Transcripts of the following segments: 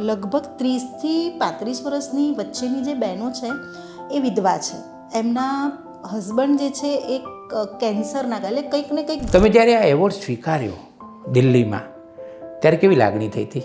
લગભગ ત્રીસથી પાંત્રીસ વર્ષની વચ્ચેની જે બહેનો છે એ વિધવા છે. એમના હસબન્ડ જે છે એ કેન્સરના એટલે કંઈક ને કંઈક તમે જ્યારે આ એવોર્ડ સ્વીકાર્યો દિલ્હીમાં ત્યારે કેવી લાગણી થઈ હતી?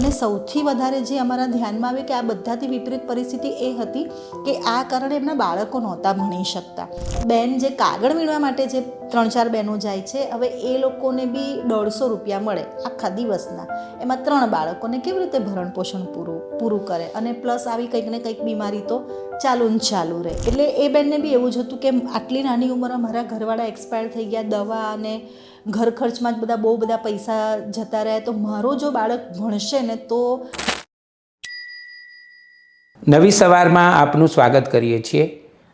ને સૌથી વધારે જે અમારા ધ્યાનમાં આવે કે આ બધાથી વિપરીત પરિસ્થિતિ એ હતી કે આ કારણે એમના બાળકો નહોતા ભણી શકતા. બેન જે કાગળ વીણવા માટે જે ત્રણ ચાર બહેનો જાય છે. હવે એ લોકોને બી દોઢસો રૂપિયા મળે આખા દિવસના. એમાં ત્રણ બાળકોને કેવી રીતે ભરણ પોષણ પૂરું પૂરું કરે? અને પ્લસ આવી કંઈક ને કંઈક બીમારી તો ચાલુ ને ચાલુ રહે. એટલે એ બેનને બી એવું જ હતું કે આટલી નાની ઉંમરમાં મારા ઘરવાળા એક્સપાયર થઈ ગયા, દવા અને ઘર ખર્ચમાં જ બધા બહુ બધા પૈસા જતા રહ્યા. તો મારો જો બાળક ભણશે ને તો નવી સવારમાં આપનું સ્વાગત કરીએ છીએ.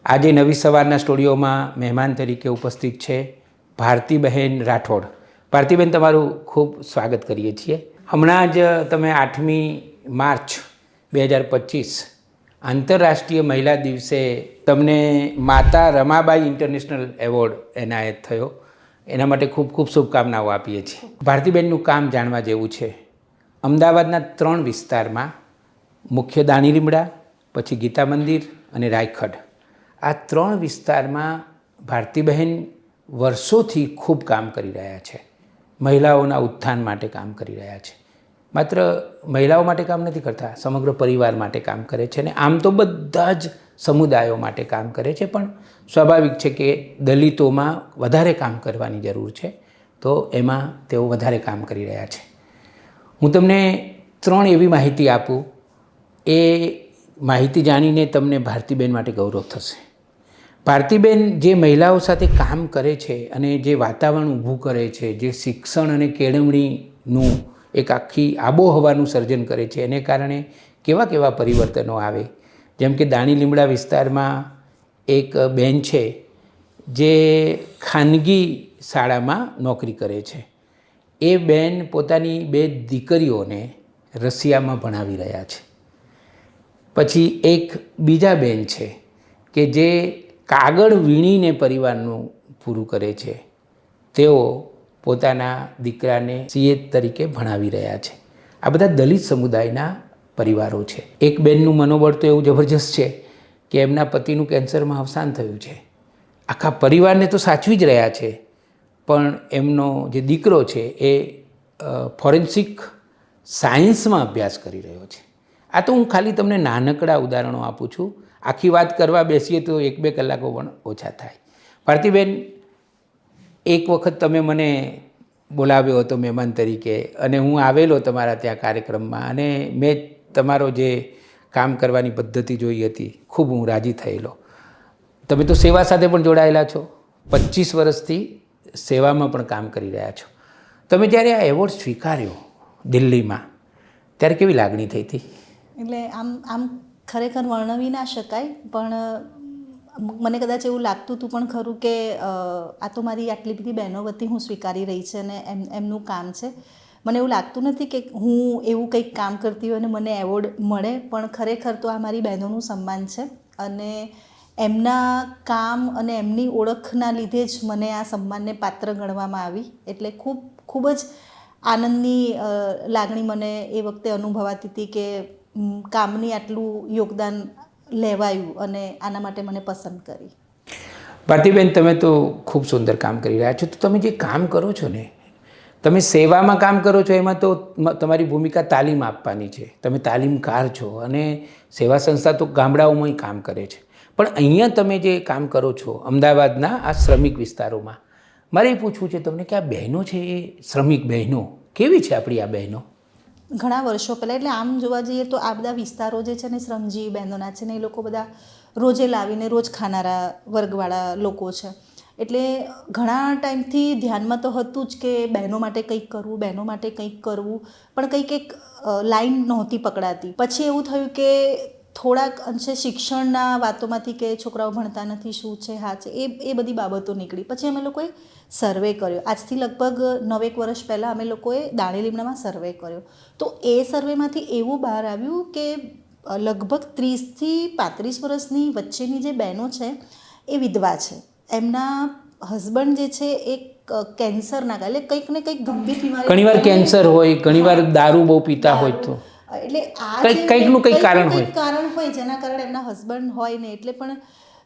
આજે નવી સવારના સ્ટુડિયોમાં મહેમાન તરીકે ઉપસ્થિત છે ભારતીબહેન રાઠોડ. ભારતીબેન, તમારું ખૂબ સ્વાગત કરીએ છીએ. હમણાં જ તમે આઠમી માર્ચ બે હજાર પચીસ આંતરરાષ્ટ્રીય મહિલા દિવસે તમને માતા રમાબાઈ ઇન્ટરનેશનલ એવોર્ડ એનાયત થયો. એના માટે ખૂબ ખૂબ શુભકામનાઓ આપીએ છીએ. ભારતીબેનનું કામ જાણવા જેવું છે. અમદાવાદના ત્રણ વિસ્તારમાં મુખ્ય દાણી લીમડા, પછી ગીતા મંદિર અને રાયખડ. આ ત્રણ વિસ્તારમાં ભારતીબહેન વર્ષોથી ખૂબ કામ કરી રહ્યા છે. મહિલાઓના ઉત્થાન માટે કામ કરી રહ્યા છે. માત્ર મહિલાઓ માટે કામ નથી કરતા, સમગ્ર પરિવાર માટે કામ કરે છે અને આમ તો બધા જ સમુદાયો માટે કામ કરે છે. પણ સ્વાભાવિક છે કે દલિતોમાં વધારે કામ કરવાની જરૂર છે, તો એમાં તેઓ વધારે કામ કરી રહ્યા છે. હું તમને ત્રણ એવી માહિતી આપું. એ માહિતી જાણીને તમને ભારતીબેન માટે ગૌરવ થશે. ભારતીબેન જે મહિલાઓ સાથે કામ કરે છે અને જે વાતાવરણ ઊભું કરે છે, જે શિક્ષણ અને કેળવણીનું એક આખી આબોહવાનું સર્જન કરે છે, એને કારણે કેવા કેવા પરિવર્તનો આવે? જેમ કે દાણી લીમડા વિસ્તારમાં એક બેન છે, જે ખાનગી શાળામાં નોકરી કરે છે. એ બેન પોતાની બે દીકરીઓને રશિયામાં ભણાવી રહ્યા છે. પછી એક બીજા બેન છે, કે જે કાગળ વીણીને પરિવારનું પૂરું કરે છે. તેઓ પોતાના દીકરાને સીએ તરીકે ભણાવી રહ્યા છે. આ બધા દલિત સમુદાયના પરિવારો છે. એક બેનનું મનોબળ તો એવું જબરજસ્ત છે કે એમના પતિનું કેન્સરમાં અવસાન થયું છે. આખા પરિવારને તો સાચવી જ રહ્યા છે. પણ એમનો જે દીકરો છે એ ફોરેન્સિક સાયન્સમાં અભ્યાસ કરી રહ્યો છે. આ તો હું ખાલી તમને નાનકડા ઉદાહરણો આપું છું. આખી વાત કરવા બેસીએ તો એક બે કલાકો પણ ઓછા થાય. ભારતીબેન, એક વખત તમે મને બોલાવ્યો હતો મહેમાન તરીકે અને હું આવેલો તમારા ત્યાં કાર્યક્રમમાં અને મેં તમારો જે કામ કરવાની પદ્ધતિ જોઈ હતી, ખૂબ હું રાજી થયેલો. તમે તો સેવા સાથે પણ જોડાયેલા છો. પચીસ વર્ષથી સેવામાં પણ કામ કરી રહ્યા છો. તમે જ્યારે આ એવોર્ડ સ્વીકાર્યો દિલ્હીમાં, ત્યારે કેવી લાગણી થઈ હતી? એટલે આમ આમ ખરેખર વર્ણવી ના શકાય, પણ મને કદાચ એવું લાગતું હતું પણ ખરું કે આ તો મારી આટલી બધી બહેનો વતી હું સ્વીકારી રહી છે અને એમ, એમનું કામ છે. મને એવું લાગતું નથી કે હું એવું કંઈક કામ કરતી હોય અને મને એવોર્ડ મળે, પણ ખરેખર તો આ મારી બહેનોનું સન્માન છે. અને એમના કામ અને એમની ઓળખના લીધે જ મને આ સન્માનને પાત્ર ગણવામાં આવી. એટલે ખૂબ ખૂબ જ આનંદની લાગણી મને એ વખતે અનુભવાતી હતી કે કામની આટલું યોગદાન લેવાયું અને આના માટે મને પસંદ કરી. ભારતીબેન, તમે તો ખૂબ સુંદર કામ કરી રહ્યા છો. તો તમે જે કામ કરો છો ને, તમે સેવામાં કામ કરો છો, એમાં તો તમારી ભૂમિકા તાલીમ આપવાની છે. તમે તાલીમકાર છો અને સેવા સંસ્થા તો ગામડાઓમાંય કામ કરે છે. પણ અહીંયા તમે જે કામ કરો છો, અમદાવાદના આ શ્રમિક વિસ્તારોમાં, મારે એ પૂછવું છે, તમને કે આ બહેનો છે એ શ્રમિક બહેનો? કેવી છે આપણી આ બહેનો? ઘણા વર્ષો પહેલાં, એટલે આમ જોવા જઈએ તો આ બધા વિસ્તારો જે છે ને, શ્રમજીવી બહેનોના છે ને, એ લોકો બધા રોજે લાવીને રોજ ખાનારા વર્ગવાળા લોકો છે. એટલે ઘણા ટાઈમથી ધ્યાનમાં તો હતું જ કે બહેનો માટે કંઈક કરવું, બહેનો માટે કંઈક કરવું, પણ કંઈક એક લાઈન નહોતી પકડાતી. પછી એવું થયું કે થોડાક અંશે શિક્ષણના વાતોમાંથી કે છોકરાઓ ભણતા નથી શું છે હા છે એ એ બધી બાબતો નીકળી. પછી અમે લોકોએ સર્વે કર્યો. આજથી લગભગ નવેક વર્ષ પહેલાં અમે લોકોએ દાણીલીમડામાં સર્વે કર્યો. તો એ સર્વેમાંથી એવું બહાર આવ્યું કે લગભગ ત્રીસથી પાંત્રીસ વર્ષની વચ્ચેની જે બહેનો છે એ વિધવા છે. એમના હસબન્ડ જે છે એ કેન્સરના એટલે કંઈક ને કંઈક ગંભીર બીમારી ઘણીવાર કેન્સર હોય ઘણીવાર દારૂ બહુ પીતા હોય તો. એટલે આ કંઈકનું કંઈક કારણ હોય. કારણ હોય જેના કારણે એમના હસબન્ડ હોય ને એટલે પણ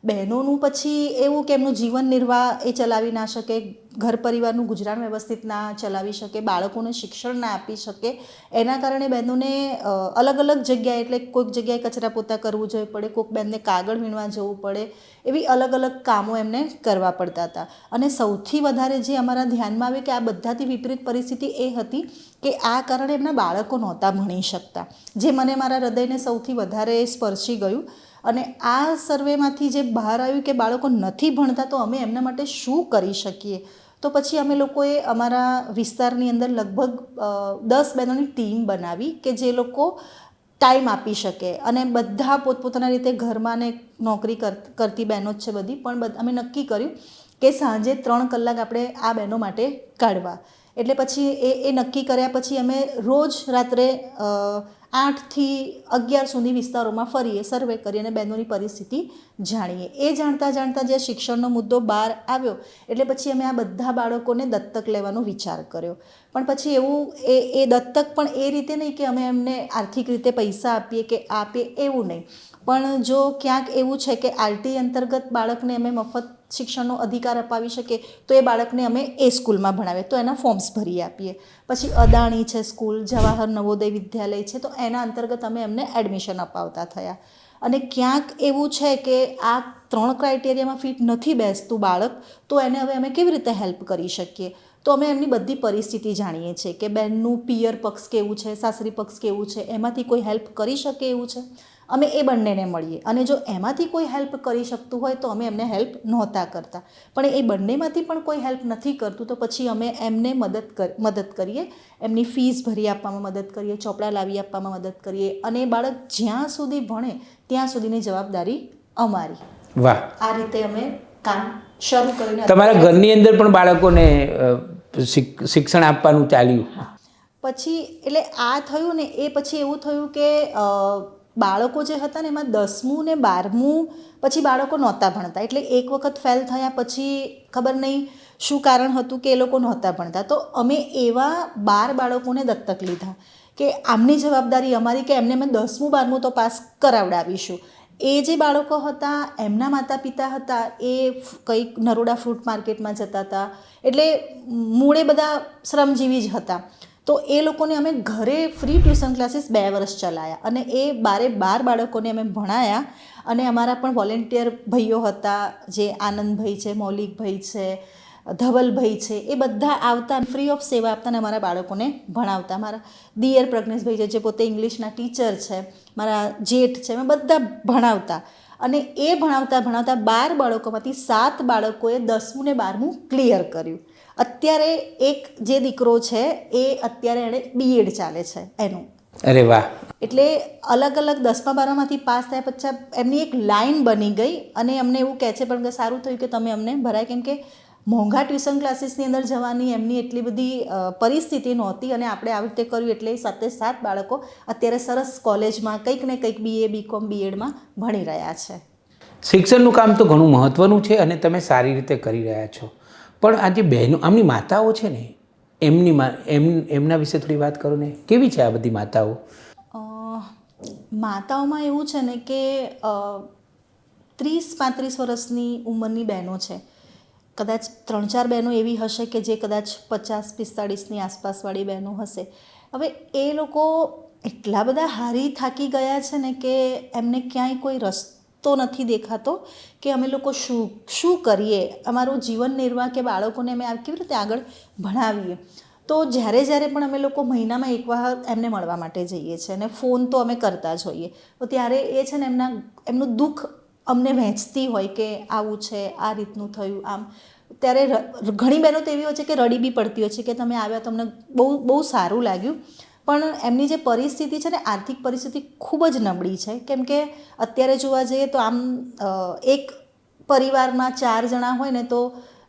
બહેનોનું પછી એવું કે એમનું જીવન નિર્વાહ એ ચલાવી ના શકે ઘર પરિવારનું ગુજરાન વ્યવસ્થિત ના ચલાવી શકે, બાળકોને શિક્ષણ ના આપી શકે, એના કારણે બહેનોને અલગ અલગ જગ્યાએ એટલે કોઈક જગ્યાએ કચરા પોતા કરવું જોઈએ પડે, કોઈક બહેનને કાગળ વીણવા જવું પડે, એવી અલગ અલગ કામો એમને કરવા પડતા હતા. અને સૌથી વધારે જે અમારા ધ્યાનમાં આવે કે આ બધાથી વિપરીત પરિસ્થિતિ એ હતી કે આ કારણે એમના બાળકો નહોતા ભણી શકતા, જે મને મારા હૃદયને સૌથી વધારે સ્પર્શી ગયું. અને આ સર્વેમાંથી જે બહાર આવ્યું કે બાળકો નથી ભણતા તો અમે એમના માટે શું કરી શકીએ? તો પછી અમે લોકોએ અમારા વિસ્તારની અંદર લગભગ દસ બહેનોની ટીમ બનાવી કે જે લોકો ટાઈમ આપી શકે. અને બધા પોતપોતાના રીતે ઘરમાં ને નોકરી કર- કરતી બહેનો જ છે બધી. પણ અમે નક્કી કર્યું કે સાંજે ત્રણ કલાક આપણે આ બહેનો માટે કાઢવા. એટલે પછી એ એ નક્કી કર્યા પછી અમે રોજ રાત્રે આઠથી અગિયાર સુધી વિસ્તારોમાં ફરીએ સર્વે કરી અને બહેનોની પરિસ્થિતિ જાણીએ. એ જાણતા જાણતા જે શિક્ષણનો મુદ્દો બહાર આવ્યો, એટલે પછી અમે આ બધા બાળકોને દત્તક લેવાનો વિચાર કર્યો. પણ પછી એવું, એ એ દત્તક પણ એ રીતે નહીં કે અમે એમને આર્થિક રીતે પૈસા આપીએ કે આપીએ એવું નહીં. પણ જો ક્યાંક એવું છે કે આરટી અંતર્ગત બાળકને અમે મફત શિક્ષણનો અધિકાર અપાવી શકીએ, તો એ બાળકને અમે એ સ્કૂલમાં ભણાવીએ, તો એના ફોર્મ્સ ભરી આપીએ. પછી અદાણી છે સ્કૂલ, જવાહર નવોદય વિદ્યાલય છે, તો એના અંતર્ગત અમે એમને એડમિશન અપાવતા થયા. અને ક્યાંક એવું છે કે આ ત્રણ ક્રાઇટેરિયામાં ફિટ નથી બેસતું બાળક, તો એને હવે અમે કેવી રીતે હેલ્પ કરી શકીએ? તો અમે એમની બધી પરિસ્થિતિ જાણીએ છીએ કે બેનનું પિયર પક્ષ કેવું છે, સાસરી પક્ષ કેવું છે, એમાંથી કોઈ હેલ્પ કરી શકે એવું છે? અમે એ બંનેને મળીએ. અને જો એમાંથી કોઈ હેલ્પ કરી શકતું હોય તો અમે એમને હેલ્પ નહોતા કરતા. પણ એ બંનેમાંથી પણ કોઈ હેલ્પ નથી કરતું તો પછી અમે એમને મદદ મદદ કરીએ. એમની ફીસ ભરી આપવામાં મદદ કરીએ ચોપડા લાવી આપવામાં મદદ કરીએ. અને બાળક જ્યાં સુધી ભણે ત્યાં સુધીની જવાબદારી અમારી. વાહ. આ રીતે અમે કામ શરૂ કરીને તમારા ઘરની અંદર પણ બાળકોને શિક્ષણ આપવાનું ચાલ્યું? પછી એટલે આ થયું ને એ પછી એવું થયું કે બાળકો જે હતા ને એમાં દસમું ને બારમું પછી બાળકો નહોતા ભણતા. એટલે એક વખત ફેલ થયા પછી ખબર નહીં શું કારણ હતું કે એ લોકો નહોતા ભણતા. તો અમે એવા બાર બાળકોને દત્તક લીધા કે આમની જવાબદારી અમારી કે એમને અમે દસમું બારમું તો પાસ કરાવડાવીશું. એ જે બાળકો હતા, એમના માતા પિતા હતા, એ કંઈક નરોડા ફ્રૂટ માર્કેટમાં જતા હતા. એટલે મૂળે બધા શ્રમજીવી જ હતા. તો એ લોકોને અમે ઘરે ફ્રી ટ્યુશન ક્લાસીસ બે વર્ષ ચલાવ્યા અને એ બારે બાર બાળકોને અમે ભણાયા અને અમારા પણ વોલેન્ટિયર ભાઈઓ હતા, જે આનંદભાઈ છે, મૌલિકભાઈ છે, ધવલભાઈ છે, એ બધા આવતા ફ્રી ઓફ સેવા આપતા અને અમારા બાળકોને ભણાવતા. મારા દિયર પ્રજ્ઞેશભાઈ છે, જે પોતે ઇંગ્લિશના ટીચર છે, મારા જેઠ છે, અમે બધા ભણાવતા અને એ ભણાવતા ભણાવતા બાર બાળકોમાંથી સાત બાળકોએ દસમું ને બારમું ક્લિયર કર્યું. અત્યારે એક જે દીકરો છે એ અત્યારે એણે બીએડ ચાલે છે એનું. અરે વાહ. એટલે અલગ અલગ દસમા બારમાંથી પાસ થયા પછી એમની એક લાઈન બની ગઈ અને અમને એવું કહે છે પણ કે સારું થયું કે તમે અમને ભરાય કેમ કે મોંઘા ટ્યુશન ક્લાસીસની અંદર જવાની એમની એટલી બધી પરિસ્થિતિ નહોતી અને આપણે આવી રીતે કર્યું એટલે સાથે સાત બાળકો અત્યારે સરસ કોલેજમાં કંઈક ને કંઈક બીએ બીકોમ બીએડમાં ભણી રહ્યા છે. શિક્ષણનું કામ તો ઘણું મહત્ત્વનું છે અને તમે સારી રીતે કરી રહ્યા છો. પણ આ જે બહેનો, આમની માતાઓ છે ને, એમની એમ, એમના વિશે થોડી વાત કરો ને. કેવી છે આ બધી માતાઓ? માતાઓમાં એવું છે ને કે ત્રીસ પાંત્રીસ વર્ષની ઉંમરની બહેનો છે. કદાચ ત્રણ ચાર બહેનો એવી હશે કે જે કદાચ પચાસ, પિસ્તાળીસની આસપાસવાળી બહેનો હશે. હવે એ લોકો એટલા બધા હારી થાકી ગયા છે ને કે એમને ક્યાંય કોઈ રસ્તો નથી દેખાતો કે અમે લોકો શું શું કરીએ? અમારું જીવન નિર્વાહ કે બાળકોને અમે કેવી રીતે આગળ ભણાવીએ? તો જ્યારે જ્યારે પણ અમે લોકો મહિનામાં એક વાર એમને મળવા માટે જઈએ છીએ અને ફોન તો અમે કરતા જ હોઈએ. તો ત્યારે એ છે ને એમના, એમનું દુઃખ અમને વહેંચતી હોય કે આવું છે, આ રીતનું થયું, આમ. ત્યારે ઘણી બહેનો તો એવી હોય છે કે રડી બી પડતી હોય છે કે તમે આવ્યા, તમને બહુ બહુ સારું લાગ્યું. પણ એમની જે પરિસ્થિતિ છે ને, આર્થિક પરિસ્થિતિ ખૂબ જ નબળી છે. કેમ કે અત્યારે જોવા જઈએ તો આમ એક પરિવારમાં ચાર જણા હોય ને, તો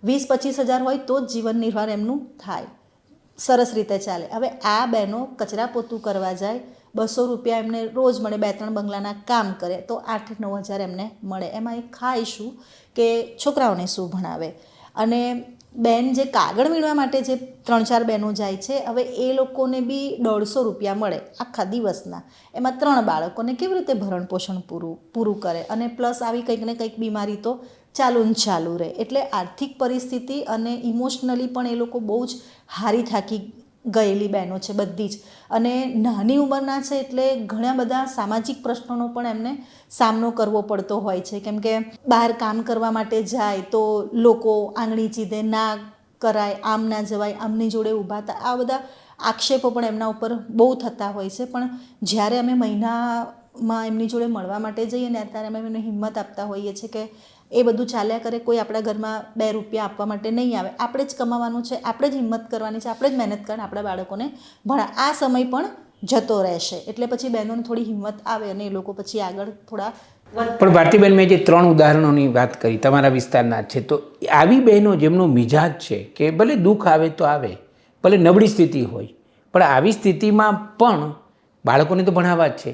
વીસ પચીસ હજાર હોય તો જ જીવન નિર્વાહ એમનું થાય. સરસ રીતે ચાલે. હવે આ બહેનો કચરા પોતું કરવા જાય, બસો રૂપિયા એમને રોજ મળે, બે ત્રણ બંગલાના કામ કરે, તો આઠ નવ હજાર એમને મળે. એમાં એ ખાય શું? કે છોકરાઓને શું ભણાવે? અને બેન જે કાગળ વીણવા માટે જે ત્રણ ચાર બહેનો જાય છે, હવે એ લોકોને બી દોઢસો રૂપિયા મળે આખા દિવસના. એમાં ત્રણ બાળકોને કેવી રીતે ભરણ પોષણ પૂરું પૂરું કરે? અને પ્લસ આવી કંઈક ને કંઈક બીમારી તો ચાલુ ને ચાલુ રહે. એટલે આર્થિક પરિસ્થિતિ અને ઇમોશનલી પણ એ લોકો બહુ જ હારી થાકી ગયેલી બહેનો છે, બધી જ. અને નાની ઉંમરના છે એટલે ઘણા બધા સામાજિક પ્રશ્નોનો પણ એમને સામનો કરવો પડતો હોય છે. કેમ કે બહાર કામ કરવા માટે જાય તો લોકો આંગળી ચીધે, ના કરાય, આમ ના જવાય, આમની જોડે ઊભા થાય. આ બધા આક્ષેપો પણ એમના ઉપર બહુ થતા હોય છે. પણ જ્યારે અમે મહિનામાં એમની જોડે મળવા માટે જઈએ ને, ત્યારે અમે એમને હિંમત આપતા હોઈએ છીએ કે એ બધું ચાલ્યા કરે, કોઈ આપણા ઘરમાં બે રૂપિયા આપવા માટે નહીં આવે. આપણે જ કમાવાનું છે, આપણે જ હિંમત કરવાની છે, આપણે જ મહેનત કરીને આપણા બાળકોને ભણા આ સમય પણ જતો રહેશે. એટલે પછી બહેનોને થોડી હિંમત આવે અને એ લોકો પછી આગળ થોડા પણ ભારતીબેન, મેં જે ત્રણ ઉદાહરણોની વાત કરી, તમારા વિસ્તારના છે, તો આવી બહેનો જેમનો મિજાજ છે કે ભલે દુઃખ આવે તો આવે, ભલે નબળી સ્થિતિ હોય, પણ આવી સ્થિતિમાં પણ બાળકોને તો ભણાવવા જ છે.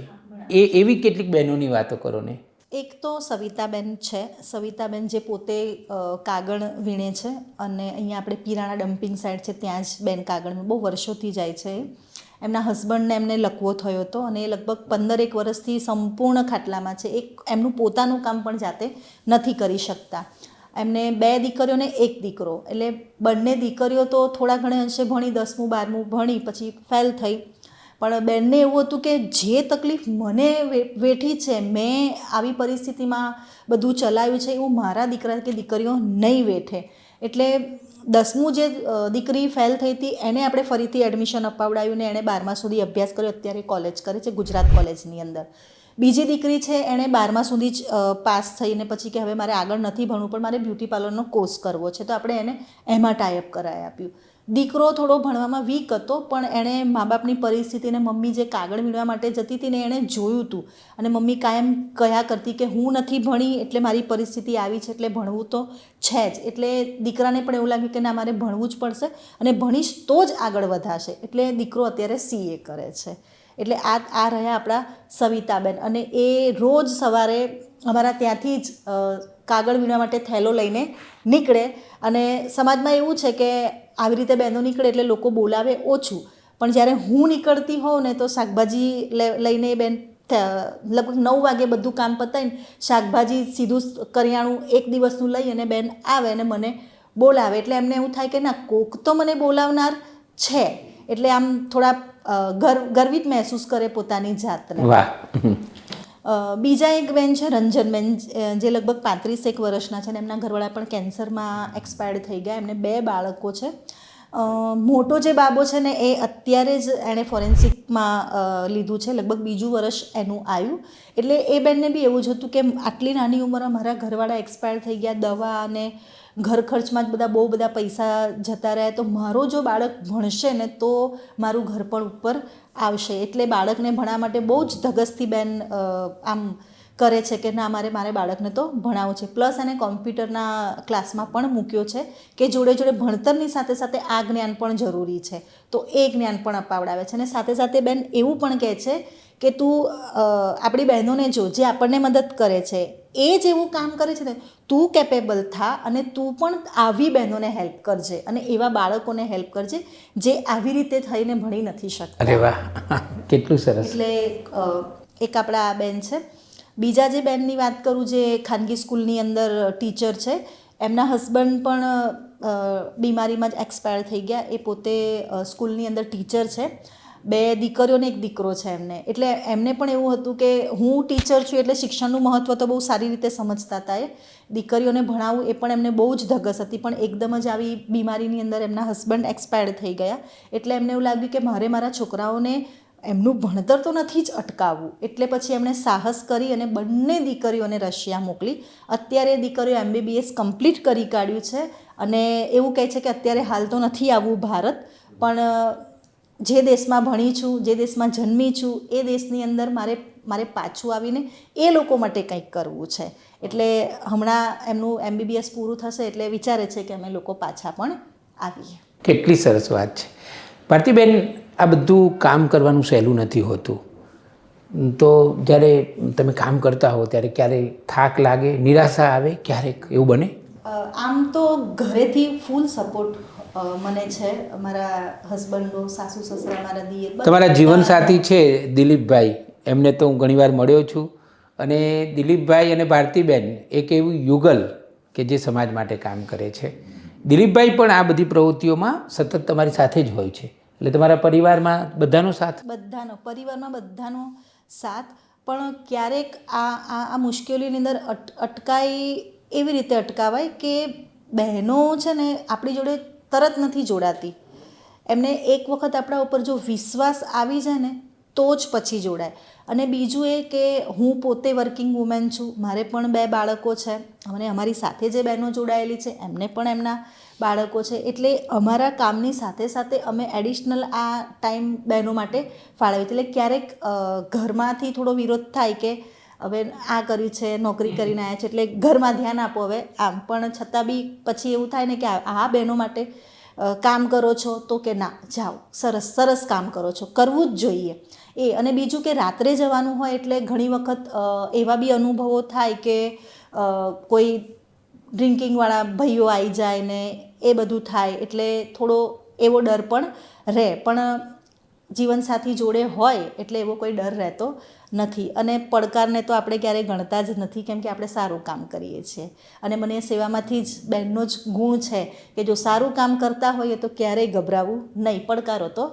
એ એવી કેટલીક બહેનોની વાતો કરો ને. એક તો સવિતાબેન છે. સવિતાબેન જે પોતે કાગળ વીણે છે અને અહીંયા આપણે પીરાણા ડમ્પિંગ સાઇડ છે ત્યાં જ બેન કાગળ બહુ વર્ષોથી જાય છે. એમના હસબન્ડને એમને લકવો થયો હતો અને એ લગભગ પંદરેક વર્ષથી સંપૂર્ણ ખાટલામાં છે. એક એમનું પોતાનું કામ પણ જાતે નથી કરી શકતા. એમને બે દીકરીઓ ને એક દીકરો. એટલે બંને દીકરીઓ તો થોડા ઘણે અંશે ભણી, દસમું, બારમું ભણી, પછી ફેલ થઈ. પણ બેનને એવું હતું કે જે તકલીફ મને વેઠી છે, મેં આવી પરિસ્થિતિમાં બધું ચલાવ્યું છે એવું મારા દીકરા કે દીકરીઓ નહીં વેઠે. એટલે દસમું જે દીકરી ફેલ થઈ હતી, એને આપણે ફરીથી એડમિશન અપાવડાવ્યું ને એણે બારમા સુધી અભ્યાસ કર્યો. અત્યારે કોલેજ કરે છે, ગુજરાત કોલેજની અંદર. બીજી દીકરી છે, એણે બારમા સુધી જ પાસ થઈને પછી કે હવે મારે આગળ નથી ભણવું, પણ મારે બ્યુટી પાર્લરનો કોર્સ કરવો છે. તો આપણે એને એમાં ટાઈઅપ કરાવી આપ્યું. દીકરો થોડો ભણવામાં વીક હતો, પણ એણે મા બાપની પરિસ્થિતિને મમ્મી જે કાગળ વીણવા માટે જતી હતી ને એણે જોયું હતું અને મમ્મી કાયમ કયા કરતી કે હું નથી ભણી, એટલે મારી પરિસ્થિતિ આવી છે, એટલે ભણવું તો છે જ. એટલે દીકરાને પણ એવું લાગ્યું કે ના, મારે ભણવું જ પડશે અને ભણીશ તો જ આગળ વધાશે. એટલે દીકરો અત્યારે સીએ કરે છે. એટલે આ આ રહ્યા આપણા સવિતાબેન. અને એ રોજ સવારે અમારા ત્યાંથી જ કાગળ વીણવા માટે થેલો લઈને નીકળે. અને સમાજમાં એવું છે કે આવી રીતે બહેનો નીકળે એટલે લોકો બોલાવે ઓછું. પણ જ્યારે હું નીકળતી હોઉં ને તો શાકભાજી લઈને એ બેન લગભગ નવ વાગે બધું કામ પતાવીને શાકભાજી સીધું કરિયાણું એક દિવસનું લઈ અને બેન આવે અને મને બોલાવે. એટલે એમને એવું થાય કે ના, કોક તો મને બોલાવનાર છે. એટલે આમ થોડા ગર્વ ગર્વિત મહેસૂસ કરે પોતાની જાતને. વાહ. બીજા એક બેન છે રંજનબેન બેન જે લગભગ પાંત્રીસ એક વર્ષના છે અને એમના ઘરવાળા પણ કેન્સરમાં એક્સપાયર્ડ થઈ ગયા. એમને બે બાળકો છે. મોટો જે બાબો છે ને એ અત્યારે જ એણે ફોરેન્સિકમાં લીધું છે. લગભગ બીજું વર્ષ એનું આવ્યું. એટલે એ બેનને બી એવું જ હતું કે આટલી નાની ઉંમરમાં મારા ઘરવાળા એક્સપાયર થઈ ગયા દવા અને ઘર ખર્ચમાં જ બધા બહુ બધા પૈસા જતા રહ્યા, તો મારો જો બાળક ભણશે ને, તો મારું ઘર પણ ઉપર આવશે. એટલે બાળકને ભણવા માટે બહુ જ ધગસથી બેન આમ કરે છે કે ના મારે મારે બાળકને તો ભણાવવું છે. પ્લસ એને કોમ્પ્યુટરના ક્લાસમાં પણ મૂક્યો છે કે જોડે જોડે ભણતરની સાથે સાથે આ જ્ઞાન પણ જરૂરી છે. તો એ જ્ઞાન પણ અપાવડાવે છે. અને સાથે સાથે બેન એવું પણ કહે છે કે તું આપણી બહેનોને જો જે આપણને મદદ કરે છે એ જ એવું કામ કરે છે ને તું કેપેબલ થા અને તું પણ આવી બહેનોને હેલ્પ કરજે અને એવા બાળકોને હેલ્પ કરજે જે આવી રીતે થઈને ભણી નથી શકતા. અરે વાહ. કેટલું સરસ. એટલે એક આપણા આ બેન છે બીજા જે બેનની વાત કરું જે ખાનગી સ્કૂલની અંદર ટીચર છે, એમના હસબન્ડ પણ બીમારીમાં જ એક્સપાયર થઈ ગયા. એ પોતે સ્કૂલની અંદર ટીચર છે. બે દીકરીઓને એક દીકરો છે એમને. એટલે એમને પણ એવું હતું કે હું ટીચર છું એટલે શિક્ષણનું મહત્ત્વ તો બહુ સારી રીતે સમજતા હતા એ. દીકરીઓને ભણાવવું એ પણ એમને બહુ જ ધગસ હતી. પણ એકદમ જ આવી બીમારીની અંદર એમના હસબન્ડ એક્સપાયર્ડ થઈ ગયા. એટલે એમને એવું લાગ્યું કે મારે મારા છોકરાઓને એમનું ભણતર તો નથી જ અટકાવવું. એટલે પછી એમણે સાહસ કરી અને બંને દીકરીઓને રશિયા મોકલી. અત્યારે દીકરીઓ એમબીબીએસ કમ્પ્લીટ કરી કાઢ્યું છે અને એવું કહે છે કે અત્યારે હાલ તો નથી આવવું ભારત, પણ જે દેશમાં ભણી છું, જે દેશમાં જન્મી છું, એ દેશની અંદર મારે મારે પાછું આવીને એ લોકો માટે કંઈક કરવું છે. એટલે હમણાં એમનું એમબીબીએસ પૂરું થશે એટલે વિચારે છે કે અમે લોકો પાછા પણ આવીએ. કેટલી સરસ વાત છે. ભારતીબેન આ બધું કામ કરવાનું સહેલું નથી હોતું. તો જ્યારે તમે કામ કરતા હો ત્યારે ક્યારેક થાક લાગે નિરાશા આવે? ક્યારેક એવું બને? આમ તો ઘરેથી ફૂલ સપોર્ટ મને છે. મારા હસબન્ડનો સાસુ સસરા મારા દિયર તમારા જીવનસાથી છે દિલીપભાઈ. એમને તો હું ઘણીવાર મળ્યો છું. અને દિલીપભાઈ અને ભારતીબેન એક એવું યુગલ કે જે સમાજ માટે કામ કરે છે. દિલીપભાઈ પણ આ બધી પ્રવૃત્તિઓમાં સતત તમારી સાથે જ હોય છે. એટલે તમારા પરિવારમાં બધાનો સાથ? બધાનો, પરિવારમાં બધાનો સાથ. પણ ક્યારેક આ આ મુશ્કેલીની અંદર અટ, અટકાઈ, એવી રીતે અટકાવાય કે બહેનો છે ને આપણી જોડે તરત નથી જોડાતી. એમને એક વખત આપણા ઉપર જો વિશ્વાસ આવી જાય ને, તો જ પછી જોડાય. અને બીજું એ કે હું પોતે વર્કિંગ વુમેન છું મારે પણ બે બાળકો છે. અને અમારી સાથે જે બહેનો જોડાયેલી છે એમને પણ એમના બાળકો છે. એટલે અમારા કામની સાથે સાથે અમે એડિશનલ આ ટાઈમ બહેનો માટે ફાળવીએ એટલે ક્યારેક ઘરમાંથી થોડો વિરોધ થાય કે હવે આ કર્યું છે નોકરી કરીને આવ્યા છે એટલે ઘરમાં ધ્યાન આપો હવે. આમ પણ છતાં બી પછી એવું થાય ને કે આ આ બહેનો માટે કામ કરો છો તો કે ના જાઓ. સરસ સરસ કામ કરો છો. કરવું જ જોઈએ. એ અને બીજું કે રાત્રે જવાનું હોય એટલે ઘણી વખત એવા બી અનુભવો થાય કે કોઈ ડ્રિંકિંગવાળા ભાઈઓ આવી જાય ને એ બધું થાય એટલે થોડો એવો ડર પણ રહે. પણ જીવનસાથી જોડે હોય એટલે એવો કોઈ ડર રહેતો નથી. અને પડકારને તો આપણે ક્યારેય ગણતા જ નથી, કેમ કે આપણે સારું કામ કરીએ છીએ. અને મને સેવામાંથી જ બહેનનો જ ગુણ છે કે જો સારું કામ કરતા હોઈએ તો ક્યારેય ગભરાવું નહીં, પડકારો તો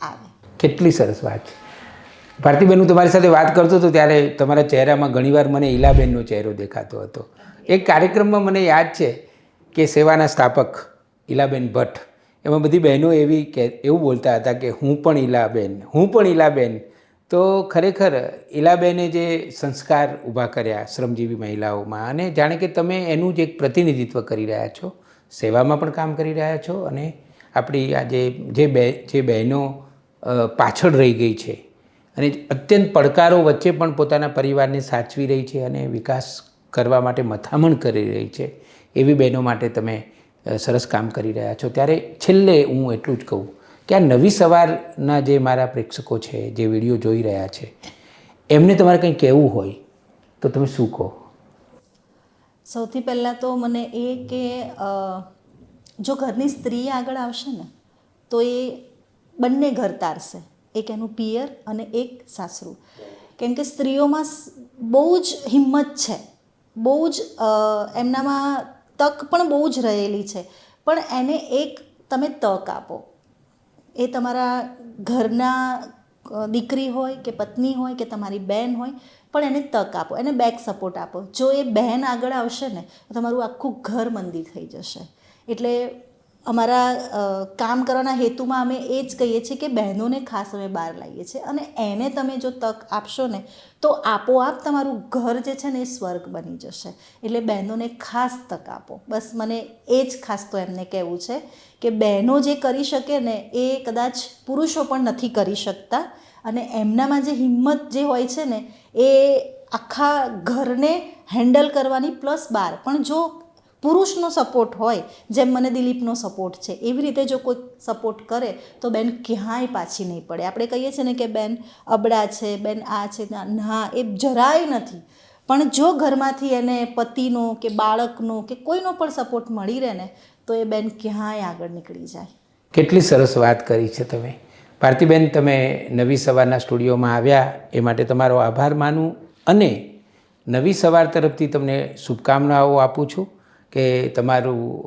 આવે. કેટલી સરસ વાત. છે ભારતીબેન, હું તમારી સાથે વાત કરતો હતો ત્યારે તમારા ચહેરામાં ઘણીવાર મને ઈલાબેનનો ચહેરો દેખાતો હતો. એક કાર્યક્રમમાં મને યાદ છે કે સેવાના સ્થાપક ઈલાબેન ભટ્ટ, એમાં બધી બહેનો એવી કે, એવું બોલતા હતા કે, હું પણ ઈલાબેન, હું પણ ઈલાબેન. તો ખરેખર ઈલાબેને જે સંસ્કાર ઊભા કર્યા શ્રમજીવી મહિલાઓમાં, અને જાણે કે તમે એનું જ એક પ્રતિનિધિત્વ કરી રહ્યા છો, સેવામાં પણ કામ કરી રહ્યા છો, અને આપણી આ જે બે, જે બહેનો પાછળ રહી ગઈ છે અને અત્યંત પડકારો વચ્ચે પણ પોતાના પરિવારને સાચવી રહી છે અને વિકાસ કરવા માટે મથામણ કરી રહી છે. એવી બહેનો માટે તમે સરસ કામ કરી રહ્યા છો. ત્યારે છેલ્લે હું એટલું જ કહું કે આ નવી સવારના જે મારા પ્રેક્ષકો છે, જે વીડિયો જોઈ રહ્યા છે, એમને તમારે કંઈ કહેવું હોય તો તમે શું કહો? સૌથી પહેલાં તો મને એ કે જો ઘરની સ્ત્રી આગળ આવશે ને, તો એ બંને ઘર તારશે. એક એનું પિયર અને એક સાસરું. કેમ કે સ્ત્રીઓમાં બહુ જ હિંમત છે. બહુ જ એમનામાં તક પણ બહુ જ રહેલી છે. પણ એને એક તમે તક આપો. એ તમારા ઘરના દીકરી હોય કે પત્ની હોય કે તમારી બહેન હોય, પણ એને તક આપો. એને બેક સપોર્ટ આપો. જો એ બહેન આગળ આવશે ને, તો તમારું આખું ઘર મંદી થઈ જશે. એટલે અમારા કામ કરવાના હેતુમાં અમે એ જ કહીએ છીએ કે બહેનોને ખાસ અમે બહાર લાવીએ છીએ અને એને તમે જો તક આપશો ને, તો આપોઆપ તમારું ઘર જે છે ને એ સ્વર્ગ બની જશે. એટલે બહેનોને ખાસ તક આપો. બસ મને એ જ ખાસ તો એમને કહેવું છે કે બહેનો જે કરી શકે ને, એ કદાચ પુરુષો પણ નથી કરી શકતા અને એમનામાં જે હિંમત જે હોય છે ને, એ આખા ઘરને હેન્ડલ કરવાની પ્લસ બાર. પણ જો પુરુષનો સપોર્ટ હોય, જેમ મને દિલીપનો સપોર્ટ છે, એવી રીતે જો કોઈ સપોર્ટ કરે, તો બેન ક્યાંય પાછી નહીં પડે. આપણે કહીએ છીએ ને કે બેન અબડા છે, બેન આ છે, ના એ જરાય નથી. પણ જો ઘરમાંથી એને પતિનો કે બાળકનો કે કોઈનો પણ સપોર્ટ મળી રહે ને, તો એ બેન ક્યાંય આગળ નીકળી જાય. કેટલી સરસ વાત કરી છે તમે. ભારતીબેન તમે નવી સવારના સ્ટુડિયોમાં આવ્યા, એ માટે તમારો આભાર માનું અને નવી સવાર તરફથી તમને શુભકામનાઓ આપું છું. કે તમારું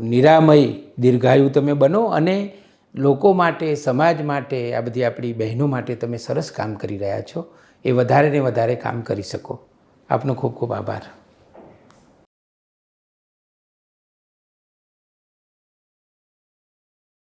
નિરામય દીર્ઘાયુ તમે બનો અને લોકો માટે, સમાજ માટે, આ બધી આપણી બહેનો માટે તમે સરસ કામ કરી રહ્યા છો. એ વધારે ને વધારે કામ કરી શકો. આપનો ખૂબ ખૂબ આભાર.